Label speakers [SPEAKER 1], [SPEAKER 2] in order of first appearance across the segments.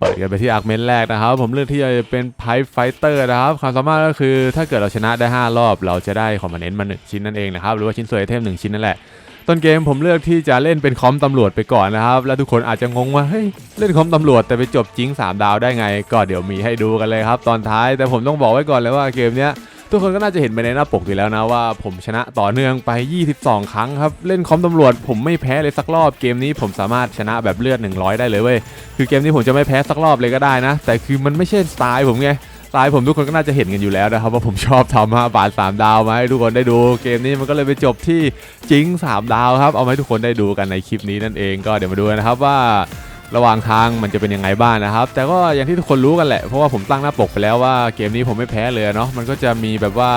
[SPEAKER 1] เปิดกันไปที่อาร์เมนแรกนะครับ ผมเลือกที่จะเป็นไพไฟเตอร์นะครับ ความสามารถก็คือถ้าเกิดเราชนะได้ 5 รอบ เราจะได้คอมมานเนนต์มา1ชิ้นนั่นเองนะครับ หรือว่าชิ้นส่วนไอเทม1ชิ้นนั่นแหละ ต้นเกมผมเลือกที่จะเล่นเป็นคอมตำรวจไปก่อนนะครับ แล้วทุกคนอาจจะงงว่าเฮ้ยเล่นคอมตำรวจแต่ไปจบจริง 3 ดาวได้ไง ก็เดี๋ยวมีให้ดูกันเลยครับตอนท้าย แต่ผมต้องบอกไว้ก่อนเลยว่าเกมเนี้ย ทุกคนก็น่าจะเห็นไปในหน้าปกอยู่แล้วนะว่าผมชนะต่อเนื่องไป 22 ครั้งครับ เล่นคอมตำรวจผมไม่แพ้เลยสักรอบเกมนี้ผมสามารถชนะแบบเลือด 100 ได้เลยเว้ยคือเกมนี้ผมจะไม่แพ้สักรอบเลยก็ได้นะ แต่คือมันไม่ใช่สไตล์ผมไงสไตล์ผมทุกคนก็น่าจะเห็นกันอยู่แล้วนะครับว่าผมชอบทำ5บาท3ดาวมาให้ทุกคนได้ดูเกมนี้มันก็เลยไปจบที่จิง3ดาวครับเอาให้ทุกคนได้ดูกันในคลิปนี้นั่นเองก็เดี๋ยวมาดูนะครับว่า ระหว่างทางมันจะเป็นยังไงบ้างนะครับ แต่ก็อย่างที่ทุกคนรู้กันแหละ เพราะว่าผมตั้งหน้าปกไปแล้วว่าเกมนี้ผมไม่แพ้เลยเนาะมันก็จะมีแบบว่า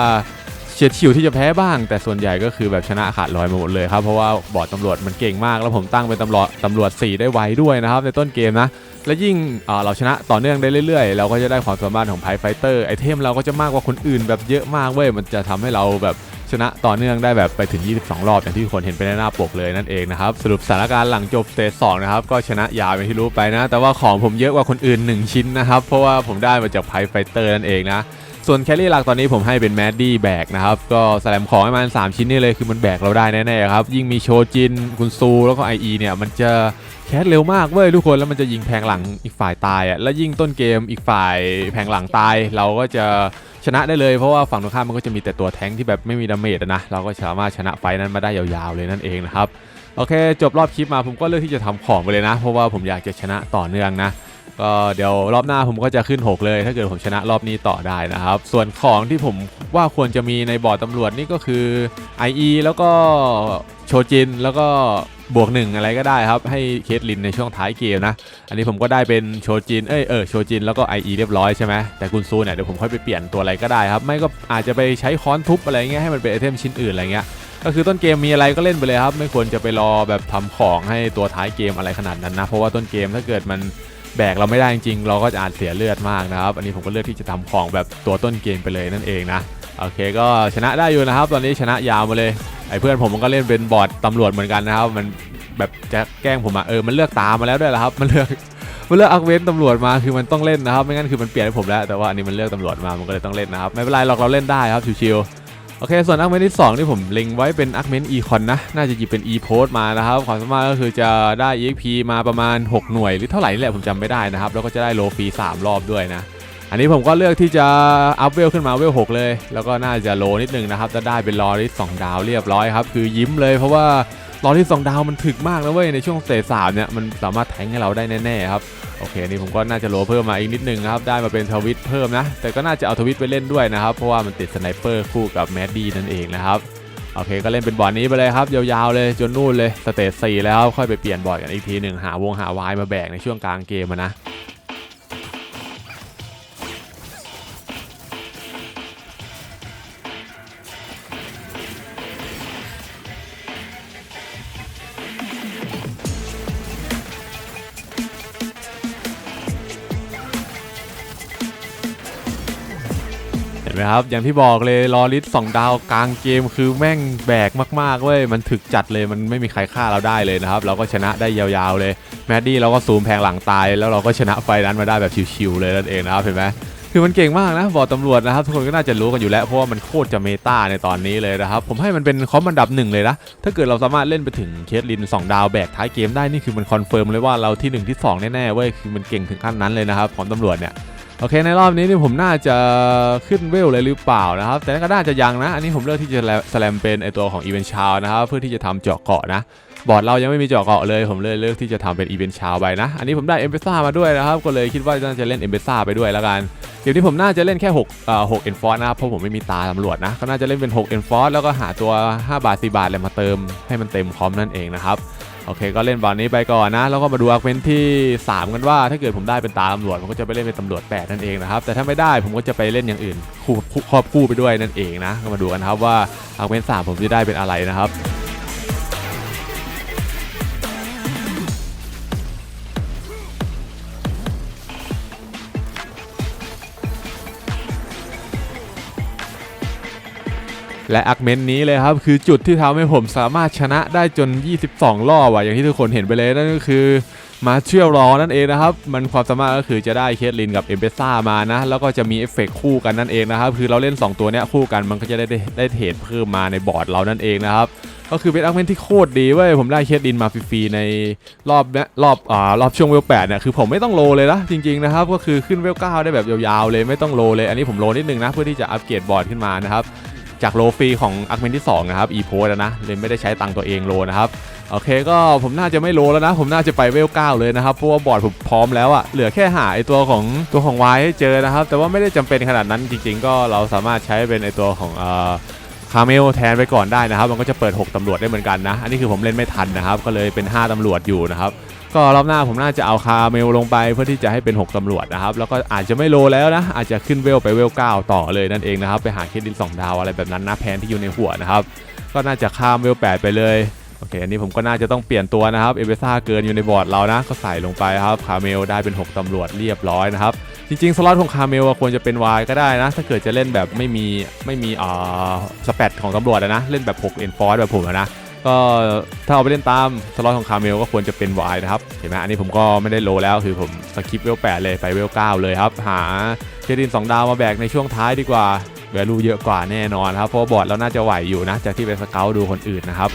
[SPEAKER 1] เฉียดฉิวที่จะแพ้บ้าง แต่ส่วนใหญ่ก็คือแบบชนะขาดลอยมาหมดเลยครับเพราะว่าบอร์ดตำรวจมันเก่งมาก แล้วผมตั้งเป็นตำรวจตำรวจ 4 ได้ไวด้วยนะครับในต้นเกมนะและยิ่งเเราชนะต่อเนื่องได้เรื่อยๆ เราก็จะได้ความสามารถของไพไฟเตอร์ไอเทมเราก็จะมากกว่าคนอื่นแบบเยอะมากเว้ยมันจะทำให้เราแบบ ชนะต่อเนื่องได้แบบไปถึง 22 รอบอย่างที่คนเห็นไปในหน้าปกเลยนั่นเองนะครับสรุปสถานการณ์หลังจบสเตจ2นะครับก็ชนะยาวอย่างที่รู้ไปนะ แต่ว่าของผมเยอะกว่าคนอื่น 1 ชิ้นนะครับเพราะว่าผมได้มาจากไพ่ไฟเตอร์นั่นเองนะส่วนแคลรี่หลักตอนนี้ผมให้เป็นแมดดี้แบกนะครับ ก็แสลมของให้มัน 3 ชิ้นนี่เลยคือมันแบกเราได้แน่ๆครับ ยิ่งมีโชจินคุณซู แล้วก็ IE เนี่ย มันจะแคสเร็วมากเว้ยทุกคนแล้วมันจะยิงแพงหลังอีกฝ่ายตายอะแล้วยิ่งต้นเกมอีกฝ่ายแพงหลังตายเราก็จะ ชนะได้เลยเพราะว่าฝั่งตรงข้ามมันก็จะมีแต่ตัวแท้งที่แบบไม่มีดาเมจนะเราก็สามารถชนะไฟนั้นมาได้ยาวๆเลยนั่นเองนะครับโอเค จบรอบคลิปมาผมก็เลือกที่จะทำของไปเลยนะ เพราะว่าผมอยากจะชนะต่อเนื่องนะก็เดี๋ยวรอบหน้าผมก็จะขึ้น 6 เลย ถ้าเกิดผมชนะรอบนี้ต่อได้นะครับ ส่วนของที่ผมว่าควรจะมีในบอร์ดตำรวจนี่ก็คือ IE แล้วก็โชจินแล้วก็ บวกหนึ่งอะไรก็ได้ครับ ให้เคสลินในช่วงท้ายเกมนะ อันนี้ผมก็ได้เป็นโชจิน เอ้ย เออ โชจินแล้วก็ IE เรียบร้อยใช่ไหมแต่กุนซูเนี่ยเดี๋ยวผมค่อยไปเปลี่ยนตัวอะไรก็ได้ครับ ไม่ก็อาจจะไปใช้ค้อนทุบอะไรเงี้ยให้มันเป็นไอเทมชิ้นอื่นอะไรเงี้ย ก็คือต้นเกมมีอะไรก็เล่นไปเลยครับ ไม่ควรจะไปรอแบบทำของให้ตัวท้ายเกมอะไรขนาดนั้นนะ เพราะว่าต้นเกมถ้าเกิดมันแบกเราไม่ได้จริงๆเราก็จะอาจเสียเลือดมากนะครับ อันนี้ผมก็เลือกที่จะทำของแบบตัวต้นเกมไปเลยนั่นเองนะ โอเคก็ชนะได้อยู่นะครับ ตอนนี้ชนะยาวมาเลยไอ้เพื่อนผมมันก็เล่นเป็นบอร์ดตำรวจเหมือนกันนะครับ มันแบบจะแกล้งผมอะเออมันเลือกตามมาแล้วด้วยละครับ มันเลือกมันเลือกอักเวนตำรวจมาคือมันต้องเล่นนะครับ ไม่งั้นคือมันเปลี่ยนให้ผมแล้วแต่ว่าอันนี้มันเลือกตำรวจมามันก็เลยต้องเล่นนะครับไม่เป็นไรหรอกเราเล่นได้ครับชิวๆโอเค ส่วนอักเมนที่2ที่ผมเล็งไว้เป็นอักเมนอีคอนนะน่าจะหยิบเป็น e p o s t มานะครับความสามารถก็คือจะได้ exp มาประมาณ 6 หน่วยหรือเท่าไหร่นี่แหละผมจำไม่ได้นะครับแล้วก็จะได้โลฟรี3รอบด้วยนะ อันนี้ผมก็เลือกที่จะอัพเวลขึ้นมาเวล6เลย แล้วก็น่าจะโลนิดนึงนะครับจะได้เป็นลอริส2ดาวเรียบร้อยครับคือยิ้มเลยเพราะว่าลอริส2ดาวมันถึกมากนะเว้ยในช่วงเตจสามเนี่ยมันสามารถแทงให้เราได้แน่ๆครับโอเคนี่ผมก็น่าจะโลเพิ่มมาอีกนิดนึงครับได้มาเป็นทวิตเพิ่มนะ แต่ก็น่าจะเอาทวิตไปเล่นด้วยนะครับเพราะว่ามันติดสไนเปอร์คู่กับแมดดี้นั่นเองนะครับโอเคก็เล่นเป็นบอร์ดนี้ไปเลยครับยาวๆเลยจนนู่นเลยสเตจ4แล้วค่อยไปเปลี่ยนบอร์ดกันอีกทีหนึ่งหาวงหาวายมาแบกในช่วงกลางเกมอะ นะครับ อย่างที่บอกเลยลอริสสองดาวกลางเกมคือแม่งแบกมากๆเว้ยมันถึกจัดเลยมันไม่มีใครฆ่าเราได้เลยนะครับ เราก็ชนะได้ยาวๆเลยแมดดี้เราก็ซูมแพงหลังตาย แล้วเราก็ชนะไฟนั้นมาได้แบบชิวๆเลยนั่นเองนะครับเห็นไหมคือมันเก่งมากนะบอตำรวจนะครับทุกคนก็น่าจะรู้กันอยู่แล้วเพราะว่ามันโคตรจะเมตาในตอนนี้เลยนะครับผมให้มันเป็นคอมอันดับหนึ่งเลยนะถ้าเกิดเราสามารถเล่นไปถึงเคสลิน2 ดาวแบกท้ายเกมได้นี่คือมันคอนเฟิร์มเลยว่าเราที่ 1 ที่ 2 แน่ๆเว้ยคือมันเก่งถึงขั้นนั้นเลยนะครับของตำรวจเนี่ย โอเคในรอบนี้นี่ผมน่าจะขึ้นเวลเลยหรือเปล่านะครับ แต่ก็น่าจะยังนะ อันนี้ผมเลือกที่จะสแลมเป็นไอตัวของอีเวนชาวนะครับ เพื่อที่จะทำเจาะเกาะนะ บอร์ดเรายังไม่มีเจาะเกาะเลยผมเลยเลือกที่จะทำเป็นอีเวนชาวไปนะ อันนี้ผมได้เอ p มเบซ่ามาด้วยนะครับ ก็เลยคิดว่าน่าจะเล่นเอ p มเบซ่าไปด้วยแล้วกันเดี๋ยวนี้ผมน่าจะเล่นแค่6เอ่อ6เอ็นฟอร์นะครับเพราะผมไม่มีตาตำรวจนะก็น่าจะเล่นเป็น6เอ็นฟอร์แล้วก็หาตัว 5 บาท 4 บาทอะไรมาเติมให้มันเต็มคอมนั่นเองนะครับ โอเคก็เล่นบอลนี้ไปก่อนนะ แล้วก็มาดูอาร์เมนที่ 3 กันว่า ถ้าเกิดผมได้เป็นตาตำรวจผมก็จะไปเล่นเป็นตำรวจ8นั่นเองนะครับแต่ถ้าไม่ได้ผมก็จะไปเล่นอย่างอื่นคู่ครอบคู่ไปด้วยนั่นเองนะก็มาดูกันครับว่าอาร์เมนสามผมจะได้เป็นอะไรนะครับ และอักเมนนี้เลยครับ คือจุดที่ทำให้ผมสามารถชนะได้จน 22 รอบอะอย่างที่ทุกคนเห็นไปเลยนั่นก็คือมาเชื่อรอนั่นเองนะครับ มันความสามารถก็คือจะได้เคสลินกับเอมเบซ่ามานะ แล้วก็จะมีเอฟเฟกต์คู่กันนั่นเองนะครับ คือเราเล่น 2 ตัวเนี้ยคู่กันมันก็จะได้ได้ได้เทรดเพิ่มมาในบอร์ดเรานั่นเองนะครับ ก็คือเป็นอาร์เมนที่โคตรดีเว้ย ผมได้เคสลินมาฟรีๆในรอบเนี้ยรอบอ่ารอบช่วงเวลแปดเนี่ยคือผมไม่ต้องโลเลยนะจริงๆนะครับ ก็คือขึ้นเวลเก้าได้แบบยาวๆเลยไม่ต้องโลเลย อันนี้ผมโลนิดนึงนะเพื่อที่จะอัปเกรดบอร์ดขึ้นมานะครับ จากโลฟรีของอาร์เมนที่2นะครับอีโพสนะเลยไม่ได้ใช้ตังค์ตัวเองโลนะครับโอเคก็ผมน่าจะไม่โลแล้วนะ ผมน่าจะไปเวลเก้าเลยนะครับเพราะว่าบอร์ดผมพร้อมแล้วอะเหลือแค่หาไอตัวของตัวของไวให้เจอนะครับ แต่ว่าไม่ได้จำเป็นขนาดนั้นจริง ๆ ก็เราสามารถใช้เป็นไอตัวของเอ่อคาเมลแทนไปก่อนได้นะครับ มันก็จะเปิด 6 ตำรวจได้เหมือนกันนะ อันนี้คือผมเล่นไม่ทันนะครับ ก็เลยเป็น 5 ตำรวจอยู่นะครับ ก็รอบหน้าผมน่าจะเอาคาเมลลงไปเพื่อที่จะให้เป็น 6ตำรวจนะครับ แล้วก็อาจจะไม่โลแล้วนะ อาจจะขึ้นเวลไปเวล 9 ต่อเลยนั่นเองนะครับ ไปหาเครดิต2ดาวอะไรแบบนั้นนะแพนที่อยู่ในหัวนะครับ ก็น่าจะข้ามเวล 8 ไปเลยโอเค อันนี้ผมก็น่าจะต้องเปลี่ยนตัวนะครับ เอเบซ่าเกินอยู่ในบอร์ดเรานะ ก็ใส่ลงไปครับ คาเมลได้เป็น 6 ตำรวจเรียบร้อยนะครับ จริง ๆ สล็อตของคาเมลควรจะเป็น Y ก็ได้นะ ถ้าเกิดจะเล่นแบบไม่มีไม่มีอ่าสเปดของตำรวจนะ เล่นแบบ6 e n f o r c e แบบผมนะ ก็ถ้าเอาไปเล่นตามสล็อตของคาเมลก็ควรจะเป็น Y นะครับเห็นไหมอันนี้ผมก็ไม่ได้โลแล้วคือผมสกิปเวลแปดเลยไปเวล9เลยครับ หาเครดิน2ดาวมาแบกในช่วงท้ายดีกว่าแวลูเยอะกว่าแน่นอนครับเพราะบอร์ดเราน่าจะไหวอยู่นะจากที่ไปสเกลดูคนอื่นนะครับ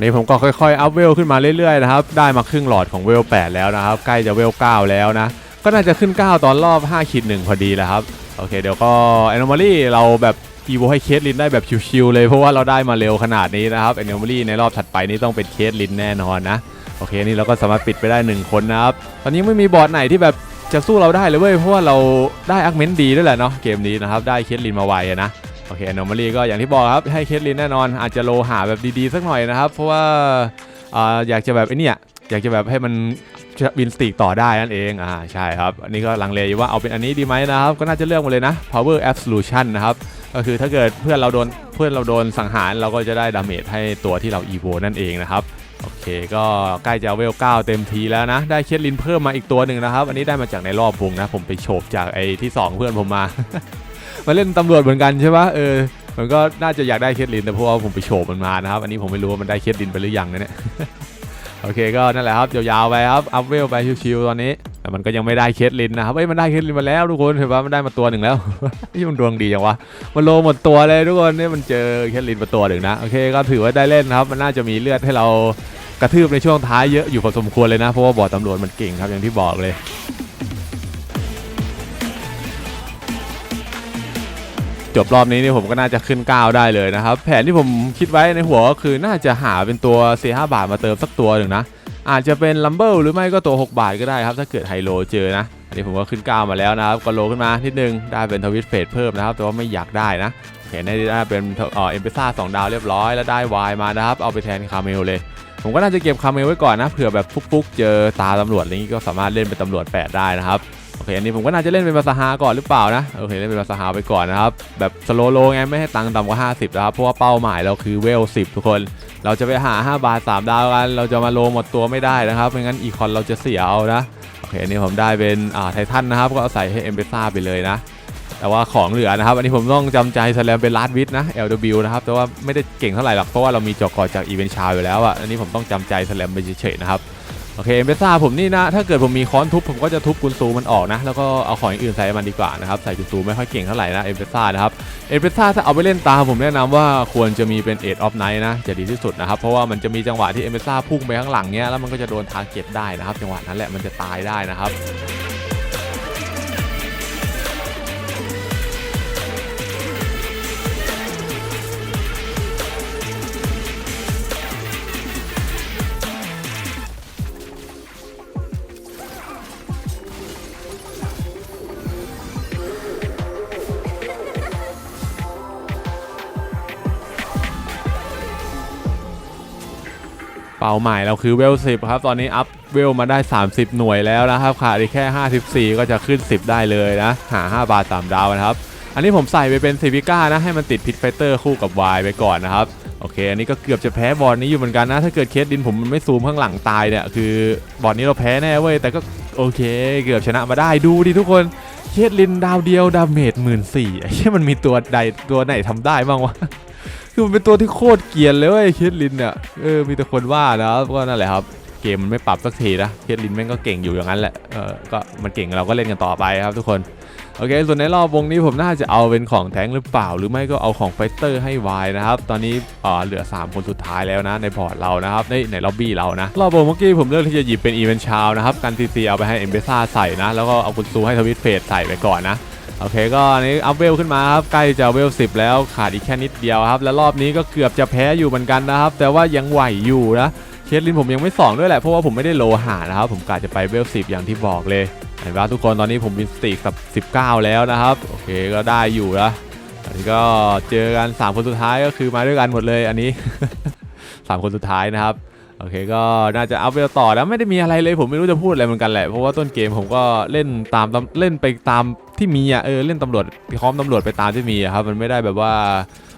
[SPEAKER 1] นนี้ผมก็ค่อยๆ อัพเวลขึ้นมาเรื่อยๆนะครับ ได้มาครึ่งหลอดของเวล 8 แล้วนะครับ ใกล้จะเวล 9 แล้วนะ ก็น่าจะขึ้น 9 ตอนรอบ5ขีด1พอดีแล้วครับ โอเค เดี๋ยวก็ Anomaly เราแบบอีโวให้เคสลินได้แบบชิวๆเลย เพราะว่าเราได้มาเร็วขนาดนี้นะครับ Anomaly ในรอบถัดไปนี้ต้องเป็นเคสลินแน่นอนนะ โอเค นี่เราก็สามารถปิดไปได้ 1 คนนะครับ ตอนนี้ไม่มีบอร์ดไหนที่แบบจะสู้เราได้เลยเว้ย เพราะว่าเราได้อาร์เมนต์ดีด้วยแหละเนาะ เกมนี้นะครับ ได้เคสลินมาไวอะนะ โอเค Anomaly ก็อย่างที่บอกครับให้เคสลินแน่นอน อาจจะโลหาแบบดีๆสักหน่อยนะครับ เพราะว่าออยากจะแบบไอ้นี่อยากจะแบบให้มันวินสติกต่อได้นั่นเองอ่าใช่ครับอันนี้ก็ลังเลอยู่ว่าเอาเป็นอันนี้ดีไหมนะครับ ก็น่าจะเลือกมาเลยนะ Power Absolution นะครับ ก็คือถ้าเกิดเพื่อนเราโดนเพื่อนเราโดนสังหารเราก็จะได้ดาเมจให้ตัวที่เรา EVO นั่นเองนะครับโอเคก็ใกล้จะเวล9เต็มทีแล้วนะ ได้เคสลินเพิ่มมาอีกตัวหนึ่งนะครับ อันนี้ได้มาจากในรอบวงนะ ผมไปโฉบจากไอ้ที่ 2 เพื่อนผมมา มาเล่นตำรวจเหมือนกันใช่ปะเออมันก็น่าจะอยากได้เคสลินแต่เพราะว่าผมไปโฉบมันมานะครับ อันนี้ผมไม่รู้ว่ามันได้เคสลินไปหรือยังนะเนี่ยโอเคก็นั่นแหละครับยาวๆไปครับอัพเวลไปชิวๆตอนนี้แต่มันก็ยังไม่ได้เคสลินนะครับเอ้ยมันได้เคสลินมาแล้วทุกคนเห็นปะมันได้มาตัวหนึ่งแล้วนี่มันดวงดีจังวะมันโลหมดตัวเลยทุกคนนี่มันเจอเคสลินมาตัวหนึ่งนะโอเคก็ถือว่าได้เล่นนะครับ มันน่าจะมีเลือดให้เรากระทืบในช่วงท้ายเยอะอยู่พอสมควรเลยนะเพราะว่าบอดตำรวจมันเก่งครับอย่างที่บอกเลย จบรอบนี้นี่ผมก็น่าจะขึ้น 9 ได้เลยนะครับ แผนที่ผมคิดไว้ในหัวก็คือน่าจะหาเป็นตัวเซ5บาทมาเติมสักตัวหนึ่งนะ อาจจะเป็นลัมเบิลหรือไม่ก็ตัว 6 บาทก็ได้ครับ ถ้าเกิดไฮโลเจอนะ อันนี้ผมก็ขึ้น 9 มาแล้วนะครับก็โลขึ้นมานิดนึงได้เป็นทวิตเฟสเพิ่มนะครับ แต่ว่าไม่อยากได้นะเห็นได้เป็นเอ่อเอ็มเปซ่าสองดาวเรียบร้อยแล้วได้วายมานะครับเอาไปแทนคาเมลเลยผมก็น่าจะเก็บคาเมลไว้ก่อนนะเผื่อแบบฟุกๆ เจอตาตำรวจอะไรนี้ก็สามารถเล่นเป็นตำรวจ8ได้นะครับ โอเคอันนี้ผมก็น่าจะเล่นเป็นมาซาฮาก่อนหรือเปล่านะโอเคเล่นเป็นมาซาฮาไปก่อนนะครับแบบสโลโลไงไม่ให้ตังค์ต่ำกว่า 50นะครับเพราะว่าเป้าหมายเราคือเวล 10 ทุกคน เราจะไปหา 5 บาท 3 ดาวกัน เราจะมาโลหมดตัวไม่ได้นะครับไม่งั้นอีคอนเราจะเสียเอานะโอเคอันนี้ผมได้เป็นอ่าไททันนะครับก็เอาใส่ให้เอ็มเบซ่าไปเลยนะแต่ว่าของเหลือนะครับ อันนี้ผมต้องจำใจแสลมเป็นลาดวิทนะ LW นะครับ แต่ว่าไม่ได้เก่งเท่าไหร่หรอก เพราะว่าเรามีจอกอจากอีเวนต์ชาอยู่แล้วอะ อันนี้ผมต้องจำใจแสลมไปเฉยๆนะครับ โอเคเอมเบซ่าผมนี่นะ ถ้าเกิดผมมีค้อนทุบผมก็จะทุบกุนซูมันออกนะ แล้วก็เอาของอื่นใส่มันดีกว่านะครับ ใส่กุนซูไม่ค่อยเก่งเท่าไหร่นะเอมเบซ่านะครับ เอมเบซ่าถ้าเอาไปเล่นตาผมแนะนำว่าควรจะมีเป็นเอ็ดออฟไนท์นะจะดีที่สุดนะครับ เพราะว่ามันจะมีจังหวะที่เอมเบซ่าพุ่งไปข้างหลังเนี้ยแล้วมันก็จะโดนทาร์เก็ตได้นะครับ จังหวะนั้นแหละมันจะตายได้นะครับ เป้าหมายเราคือเวล10ครับ ตอนนี้อัพเวลมาได้ 30 หน่วยแล้วนะครับขาดอีกแค่ 54 ก็จะขึ้น 10 ได้เลยนะ หา 5 บาท 3 ดาวนะครับ อันนี้ผมใส่ไปเป็นซิวิก้านะ ให้มันติดพิทไฟเตอร์คู่กับวายไปก่อนนะครับ โอเค อันนี้ก็เกือบจะแพ้บอลนี้อยู่เหมือนกันนะ ถ้าเกิดเคสดินผมมันไม่ซูมข้างหลังตายเนี่ย คือบอลนี้เราแพ้แน่เว้ย แต่ก็โอเค เกือบชนะมาได้ดูดิทุกคนเคสลินดาวเดียวดาเมจหมื่นสี่ไอ้เหี้ยมันมีตัวใดตัวไหนทำได้บ้างวะ คือมันเป็นตัวที่โคตรเกรียนเลยเว้เคสลินเนี่ยเออมีแต่คนว่านะครับก็นั่นแหละครับ เกมมันไม่ปรับสักทีนะเคสลินแม่งก็เก่งอยู่อย่างนั้นแหละเออก็มันเก่งเราก็เล่นกันต่อไปครับทุกคนโอเค ส่วนในรอบวงนี้ผมน่าจะเอาเป็นของแทงหรือเปล่า หรือไม่ก็เอาของไฟเตอร์ให้วายนะครับ ตอนนี้เอ่อเหลือ 3 คนสุดท้ายแล้วนะ ในพอร์ตเรานะครับ ในในล็อบบี้เรานะ รอบวงเมื่อกี้ผมเลือกที่จะหยิบเป็นอีเวนต์ชาวนะครับกันซีซีเอาไปให้เอ็มเบซ่าใส่นะ แล้วก็เอาคุณซูให้ทวิตเฟสใส่ไปก่อนนะ โอเคก็อันนี้อัพเวลขึ้นมาครับใกล้จะเวล10 แล้วขาดอีกแค่นิดเดียวครับ และรอบนี้ก็เกือบจะแพ้อยู่เหมือนกันนะครับ แต่ว่ายังไหวอยู่นะเคสลินผมยังไม่ส่องด้วยแหละเพราะว่าผมไม่ได้โลหานะครับ ผมกะจะไปเวล10 อย่างที่บอกเลยเห็นปะทุกคนตอนนี้ผมมีสติกับ 19 แล้วนะครับโอเคก็ได้อยู่นะอันนี้ก็เจอกัน3คนสุดท้ายก็คือมาด้วยกันหมดเลยอันนี้ 3 คนสุดท้ายนะครับโอเคก็น่าจะอัพเวลต่อแล้วไม่ได้มีอะไรเลยผมไม่รู้จะพูดอะไรเหมือนกันแหละเพราะว่าต้นเกมผมก็เล่นตามเล่นไปตาม ที่มีอะเออเล่นตำรวจพร้อมตำรวจไปตามที่มีอะครับมันไม่ได้แบบว่า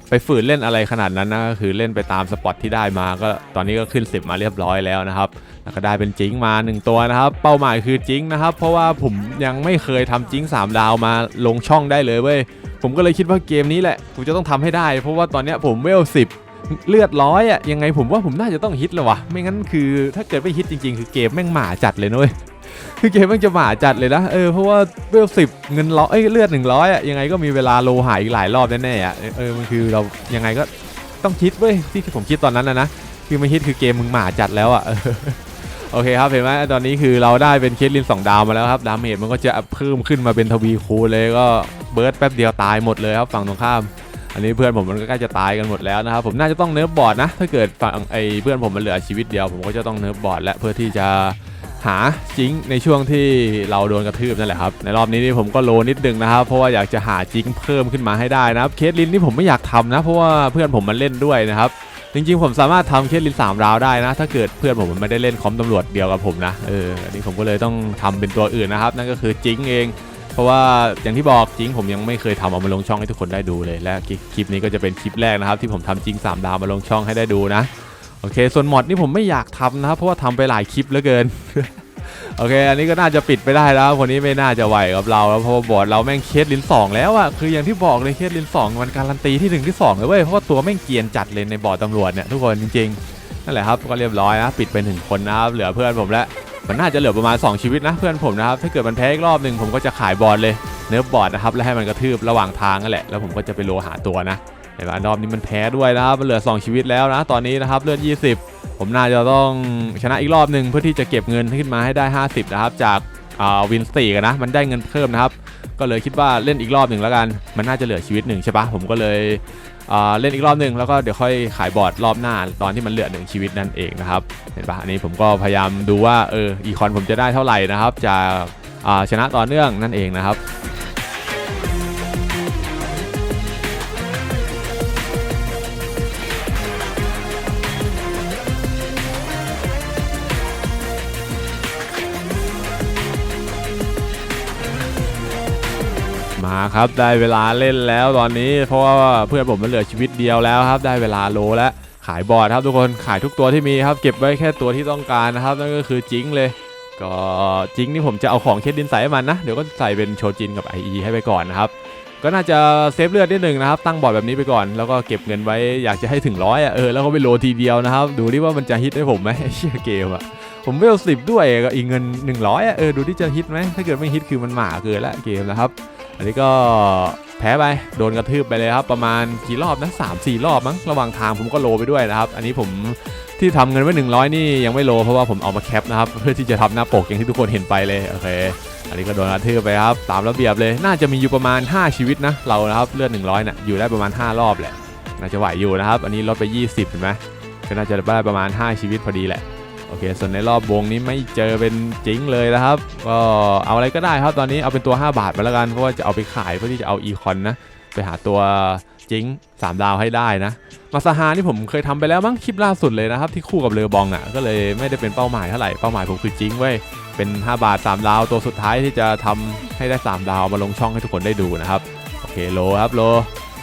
[SPEAKER 1] ไปฝืนเล่นอะไรขนาดนั้นนะก็คือเล่นไปตามสปอตที่ได้มาก็ตอนนี้ก็ขึ้น 10 มาเรียบร้อยแล้วนะครับแล้วก็ได้เป็นจิงมา 1 ตัวนะครับ เป้าหมายคือจิงนะครับ เพราะว่าผมยังไม่เคยทำจิง3 ดาวมาลงช่องได้เลยเว้ยผมก็เลยคิดว่าเกมนี้แหละผมจะต้องทำให้ได้ เพราะว่าตอนเนี้ยผมเวล10เลือดร้อยอะยังไงผมว่าผมน่าจะต้องฮิตแล้ววะไม่งั้นคือถ้าเกิดไม่ฮิตจริง ๆ คือเกมแม่งหมาจัดเลยนะเว้ย คือเกมม่งจะหมาจัดเลยนะเออเพราะว่าเวลสิบเงินร้อยเอ้ยเลือดหนึ่งร้อยอะยังไงก็มีเวลาโลหายอีกหลายรอบแน่ๆอะเออมันคือเรายังไงก็ต้องคิดเว้ยที่ผมคิดตอนนั้นนะนะคือไม่ฮิตคือเกมมึงหมาจัดแล้วอะโอเคครับเห็นไหมตอนนี้คือเราได้เป็นเคสลิน2ดาวมาแล้วครับดาเมจมันก็จะเพิ่มขึ้นมาเป็นทวีคูณเลยก็เบิร์ดแป๊บเดียวตายหมดเลยครับฝั่งตรงข้ามอันนี้เพื่อนผมมันก็ใกล้จะตายกันหมดแล้วนะครับผมน่าจะต้องเนิร์ฟบอร์ดนะถ้าเกิดฝั่งไอ้เพื่อนผมมันเหลือชีวิตเดียว ผมก็จะต้องเนิร์ฟบอร์ดและเพื่อที่จะ หาจิงในช่วงที่เราโดนกระทืบนั่นแหละครับ ในรอบนี้นี่ผมก็โลนิดนึงนะครับ เพราะว่าอยากจะหาจิงเพิ่มขึ้นมาให้ได้นะครับ เคสลินนี่ผมไม่อยากทำนะ เพราะว่าเพื่อนผมมันเล่นด้วยนะครับ จริงๆผมสามารถทำเคสลิน3ราวได้นะ ถ้าเกิดเพื่อนผมมันไม่ได้เล่นคอมตำรวจเดียวกับผมนะ เออ อันนี้ผมก็เลยต้องทำเป็นตัวอื่นนะครับ นั่นก็คือจิงเอง เพราะว่าอย่างที่บอกจิงผมยังไม่เคยทำเอามาลงช่องให้ทุกคนได้ดูเลย และคลิปนี้ก็จะเป็นคลิปแรกนะครับ ที่ผมทำจิง3ดาวมาลงช่องให้ได้ดูนะ โอเค ส่วนมอดนี่ผมไม่อยากทำนะครับ เพราะว่าทำไปหลายคลิปเหลือเกิน โอเค อันนี้ก็น่าจะปิดไปได้แล้วคนนี้ไม่น่าจะไหวกับเราแล้วเพราะว่าบอดเราแม่งเคสลิน2แล้วอะคืออย่างที่บอกเลยเคสลิน2มันการันตีที่หนึ่งที่สองเลยเว้ยเพราะว่าตัวแม่งเกียนจัดเลยในบอดตำรวจเนี่ยทุกคนจริงๆนั่นแหละครับก็เรียบร้อยนะปิดไปหนึ่งคนนะครับเหลือเพื่อนผมแล้วมันน่าจะเหลือประมาณ 2 ชีวิตนะเพื่อนผมนะครับถ้าเกิดมันแพ้อีกรอบหนึ่งผมก็จะขายบอดเลยเนิร์ฟบอดนะครับแล้วให้มันกระทืบระหว่างทางนั่นแหละแล้วผมก็จะไปโลหาตัวนะ เห็นไหมรอบนี้มันแพ้ด้วยนะครับมันเหลือ 2 ชีวิตแล้วนะตอนนี้นะครับเลือด 20 ผมน่าจะต้องชนะอีกรอบหนึ่งเพื่อที่จะเก็บเงินขึ้นมาให้ได้ 50 นะครับ จากวินสตีกันนะ มันได้เงินเพิ่มนะครับ ก็เลยคิดว่าเล่นอีกรอบหนึ่งแล้วกัน มันน่าจะเหลือชีวิตหนึ่งใช่ปะผมก็เลยเล่นอีกรอบหนึ่งแล้วก็เดี๋ยวค่อยขายบอร์ดรอบหน้า ตอนที่มันเหลือหนึ่งชีวิตนั่นเองนะครับ เห็นปะอันนี้ผมก็พยายามดูว่าเอออีคอนผมจะได้เท่าไหร่นะครับจากชนะต่อเนื่องนั่นเองนะครับ มาครับได้เวลาเล่นแล้วตอนนี้ เพราะว่าเพื่อนผมมันเหลือชีวิตเดียวแล้วครับ ได้เวลาโลแล้วขายบอร์ดครับทุกคนขายทุกตัวที่มีครับ เก็บไว้แค่ตัวที่ต้องการนะครับ นั่นก็คือจิงเลย ก็จิงนี่ผมจะเอาของเคสดินใส่ให้มันนะ เดี๋ยวก็ใส่เป็นโชจินกับ IE ให้ไปก่อนนะครับ ก็น่าจะเซฟเลือดนิดหนึ่งนะครับ ตั้งบอร์ดแบบนี้ไปก่อนแล้วก็เก็บเงินไว้อยากจะให้ถึงร้อยอะเออแล้วก็ไปโลทีเดียวนะครับ ดูดิว่ามันจะฮิตให้ผมไหมเชี่ยเกมอะผมเวลสิบด้วยก็อีกเงิน 100อะเออดูที่จะฮิตไหมถ้าเกิดไม่ฮิตคือมันหมาเกินละเกมนะครับ อันนี้ก็แพ้ไปโดนกระทืบไปเลยครับ ประมาณกี่รอบนะสามสี่รอบมั้งระหว่างทางผมก็โลไปด้วยนะครับ อันนี้ผมที่ทำเงินไว้ 100 นี่ยังไม่โลเพราะว่าผมเอามาแคปนะครับ เพื่อที่จะทำหน้าปกอย่างที่ทุกคนเห็นไปเลยโอเค อันนี้ก็โดนกระทืบไปครับตามระเบียบเลย น่าจะมีอยู่ประมาณ 5 ชีวิตนะเรานะครับเลือด100น่ะอยู่ได้ประมาณ 5 รอบแหละน่าจะไหวอยู่นะครับ อันนี้ลดไป 20เห็นไหมก็น่าจะได้ประมาณ 5 ชีวิตพอดีแหละ โอเค ส่วนในรอบวงนี้ไม่เจอเป็นจริงเลยนะครับ ก็เอาอะไรก็ได้ครับ ตอนนี้เอาเป็นตัว 5 บาทไปแล้วกัน เพราะว่าจะเอาไปขายเพื่อที่จะเอาอีคอนนะ ไปหาตัวจริง3 ดาวให้ได้นะ มาซาฮานี่ผมเคยทำไปแล้วมั้งคลิปล่าสุดเลยนะครับ ที่คู่กับเรือบองอะ ก็เลยไม่ได้เป็นเป้าหมายเท่าไหร่ เป้าหมายผมคือจริงเว้ย เป็น 5 บาท 3 ดาว ตัวสุดท้ายที่จะทำให้ได้ 3 ดาวมาลงช่องให้ทุกคนได้ดูนะครับ โอเค โลครับ โล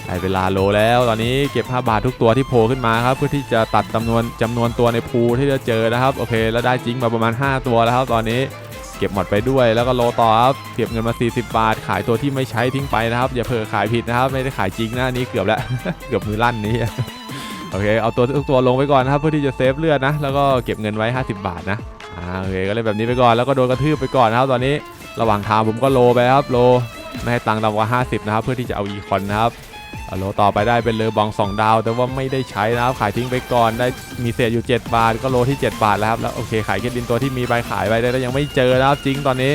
[SPEAKER 1] ได้เวลาโลแล้วตอนนี้เก็บ5บาททุกตัวที่โผล่ขึ้นมาครับเพื่อที่จะตัดจำนวนจำนวนตัวในพูลที่จะเจอนะครับโอเค แล้วได้จริงมาประมาณ 5 ตัวแล้วครับตอนนี้เก็บหมดไปด้วยแล้วก็โลต่อครับเก็บเงินมา 40 บาท ขายตัวที่ไม่ใช้ทิ้งไปนะครับอย่าเผลอขายผิดนะครับไม่ได้ขายจริงนะอันนี้เกือบแล้วเกือบมือลั่นนี้โอเคเอาตัวทุกตัวลงไปก่อนนะครับเพื่อที่จะเซฟเลือดนะแล้วก็เก็บเงินไว้ 50 บาทนะอ่าโอเคก็เล่นแบบนี้ไปก่อนแล้วก็โดนกระทืบไปก่อนนะครับตอนนี้ระหว่างทางผมก็โลไปครับโลไม่ให้ตังค์ต่ำกว่า 50 นะครับเพื่อที่จะเอาอีคอนนะครับ อาโลต่อไปได้เป็นเลอบอง2ดาว แต่ว่าไม่ได้ใช้นะครับ ขายทิ้งไปก่อนได้มีเศษอยู่ 7 บาท ก็โลที่ 7 บาทแล้วครับ แล้วโอเค ขายเครดินตัวที่มีใบขายไว้ได้แล้วยังไม่เจอนะครับจริงตอนนี้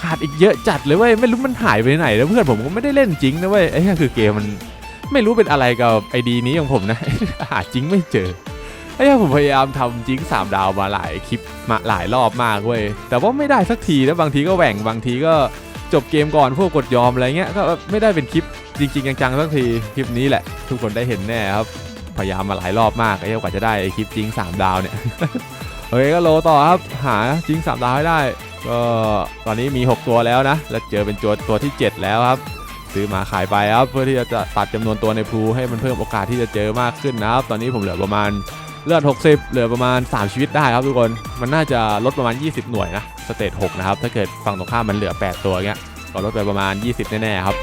[SPEAKER 1] ขาดอีกเยอะจัดเลยเว้ยไม่รู้มันหายไปไหนแล้วเพื่อนผมก็ไม่ได้เล่นจริงนะเว้ยไอ้คือเกมมันไม่รู้เป็นอะไรกับไอดีนี้ของผมนะหาจริงไม่เจอไอ้เหี้ยผมพยายามทำจริง 3 ดาวมาหลายคลิปมาหลายรอบมากเว้ยแต่ว่าไม่ได้สักทีนะบางทีก็แหว่งบางทีก็จบเกมก่อนพวกกดยอมอะไรเงี้ยก็ไม่ได้เป็นคลิป จริงๆจังๆสักทีคลิปนี้แหละ ทุกคนได้เห็นแน่ครับ พยายามมาหลายรอบมากไอ้กว่าจะได้คลิปจริง 3 ดาวเนี่ยโอเคก็โลต่อครับหาจริง 3 ดาวให้ได้ก็ตอนนี้มี 6 ตัวแล้วนะ แล้วเจอเป็นตัวตัวที่ 7 แล้วครับ ซื้อมาขายไปครับเพื่อที่จะตัดจำนวนตัวในพูลให้มันเพิ่มโอกาสที่จะเจอมากขึ้นนะครับ ตอนนี้ผมเหลือประมาณเลือด 60 เหลือประมาณ 3 ชีวิตได้ครับทุกคน มันน่าจะลดประมาณ 20 หน่วยนะ สเตจ6นะครับ ถ้าเกิดฝั่งตรงข้ามมันเหลือ 8 ตัวเงี้ย ก็ลดไปประมาณ 20 แน่ๆครับ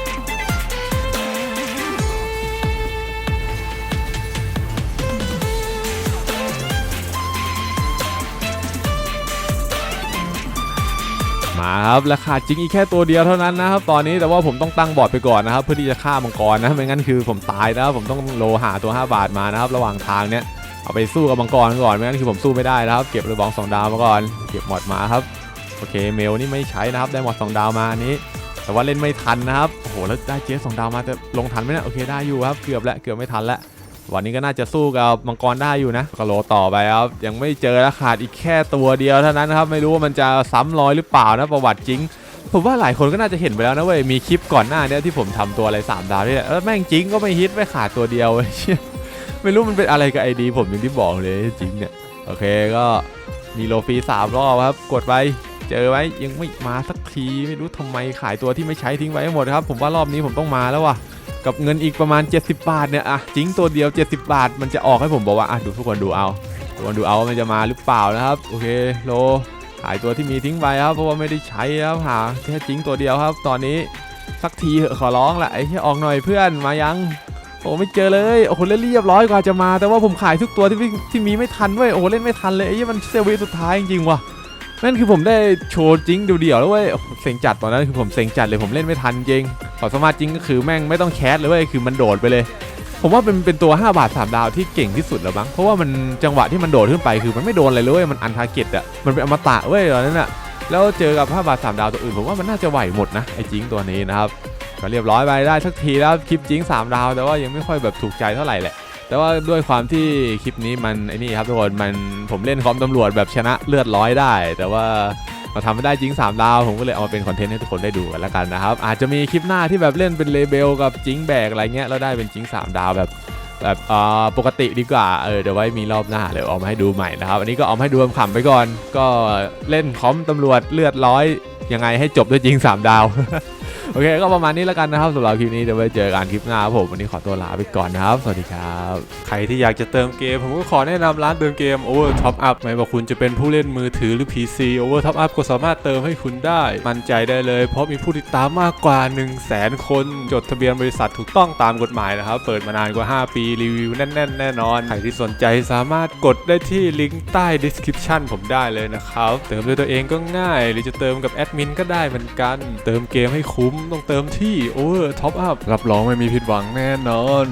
[SPEAKER 1] มาครับและขาดจริงอีกแค่ตัวเดียวเท่านั้นนะครับตอนนี้แต่ว่าผมต้องตั้งบอร์ดไปก่อนนะครับเพื่อที่จะฆ่ามังกรนะไม่งั้นคือผมตายนะครับผมต้องโลหาตัว 5 บาทมานะครับระหว่างทางเนี้ยเอาไปสู้กับมังกรก่อนไม่งั้นคือผมสู้ไม่ได้นะครับเก็บระบองสองดาวมาก่อนเก็บหมดมาครับโอเคเมลนี่ไม่ใช้นะครับได้หมดสองดาวมาอันนี้ แต่ว่าเล่นไม่ทันนะครับโอ้โหแล้วได้เจสสองดาวมาจะลงทันไหมนี่ยโอเคได้อยู่ครับเกือบแล้วเกือบไม่ทันแล้ว วันนี้ก็น่าจะสู้กับมังกรได้อยู่นะก็โลต่อไปครับยังไม่เจอแล้วขาดอีกแค่ตัวเดียวเท่านั้นครับไม่รู้ว่ามันจะซ้ำรอยหรือเปล่านะประวัติจริงผมว่าหลายคนก็น่าจะเห็นไปแล้วนะเว้ยมีคลิปก่อนหน้านี้ที่ผมทำตัวอะไร3ดาวนี่แหละแล้วแม่งจริงก็ไม่ฮิตไม่ขาดตัวเดียวเว้ยไม่รู้มันเป็นอะไรกับไอดีผมอย่างที่บอกเลยจริงเนี่ยโอเคก็มีโลฟีสามรอบครับ กดไปเจอไว้ยังไม่มาสักทีไม่รู้ทำไมขายตัวที่ไม่ใช้ทิ้งไว้หมดครับ ผมว่ารอบนี้ผมต้องมาแล้วว่ะ กับเงินอีกประมาณ 70 บาทเนี่ยอะจิงตัวเดียว 70 บาท มันจะออกให้ผมบอกว่าอะดูทุกคนดูเอาทุกคนดูเอามันจะมาหรือเปล่านะครับโอเคโลขายตัวที่มีทิ้งไปครับเพราะว่าไม่ได้ใช้ครับหาแค่จิงตัวเดียวครับ ตอนนี้สักทีเหอะขอร้องแหละไอ้ที่ออกหน่อยเพื่อนมายังโอ้ไม่เจอเลยโอ้โหเล่นเรียบร้อยกว่าจะมา แต่ว่าผมขายทุกตัวที่ที่มีไม่ทันเว้ยโอ้โหเล่นไม่ทันเลยไอ้ที่มันเซเวสุดท้ายจริงๆว่ะ นั่นคือผมได้โชว์จริงเดี่ยวๆแล้วเว้ยเซ็งจัดตอนนั้นคือผมเซ็งจัดเลยผมเล่นไม่ทันจริงขอสมารถจริงก็คือแม่งไม่ต้องแคสเลยเว้ยคือมันโดดไปเลย ผมว่าเป็นเป็นตัว 5 บาท 3 ดาวที่เก่งที่สุดแล้วมั้งเพราะว่ามันจังหวะที่มันโดดขึ้นไปคือมันไม่โดนอะไรเลยเว้ยมันอันทาเก็ตอะมันเป็นอมตะเว้ยตอนนั้นอะแล้วเจอกับ5บาท3ดาวตัวอื่นผมว่ามันน่าจะไหวหมดนะไอ้จริงตัวนี้นะครับก็เรียบร้อยไปได้สักทีแล้วคลิปจริง3ดาวแต่ว่ายังไม่ค่อยแบบถูกใจเท่าไหร่แหละ แต่ว่าด้วยความที่คลิปนี้มันไอ้นี่ครับทุกคนมันผมเล่นคอมตำรวจแบบชนะเลือดร้อยได้ แต่ว่ามาทำไม่ได้จริง3ดาว ผมก็เลยเอามาเป็นคอนเทนต์ให้ทุกคนได้ดูกันแล้วกันนะครับ อาจจะมีคลิปหน้าที่แบบเล่นเป็นเลเบลกับจิงแบกอะไรเงี้ยแล้วได้เป็นจิง3ดาวแบบแบบอ่าปกติดีกว่าเออเดี๋ยวไว้มีรอบหน้าเดี๋ยวเอามาให้ดูใหม่นะครับ อันนี้ก็เอามาให้ดูขำไปก่อน ก็เล่นคอมตำรวจเลือดร้อยยังไงให้จบด้วยจริง 3 ดาว โอเคก็ประมาณนี้แล้วกันนะครับสำหรับคลิปนี้เดี๋ยวไว้เจอกันคลิปหน้าครับผมวันนี้ขอตัวลาไปก่อนนะครับ สวัสดีครับ ใครที่อยากจะเติมเกม ผมก็ขอแนะนำร้านเติมเกม Over Top Up ไม่ว่าคุณจะเป็นผู้เล่นมือถือหรือ PC Over Top Up ก็สามารถเติมให้คุณได้ มั่นใจได้เลย เพราะมีผู้ติดตามมากกว่า 1 0 0 0 0แสนคน จดทะเบียนบริษัทถูกต้องตามกฎหมายนะครับ เปิดมานานกว่า 5 ปีรีวิวแน่นๆแน่นอน ใครที่สนใจสามารถกดได้ที่ลิงก์ใต้ description ผมได้เลยนะครับ เติมด้วยตัวเองก็ง่าย หรือจะเติมกับแอดมินก็ได้เหมือนกัน เติมเกมให้คุ้มต้องเติมที่ Over Top Up รับรองไม่มีผิดหวังแน่นอน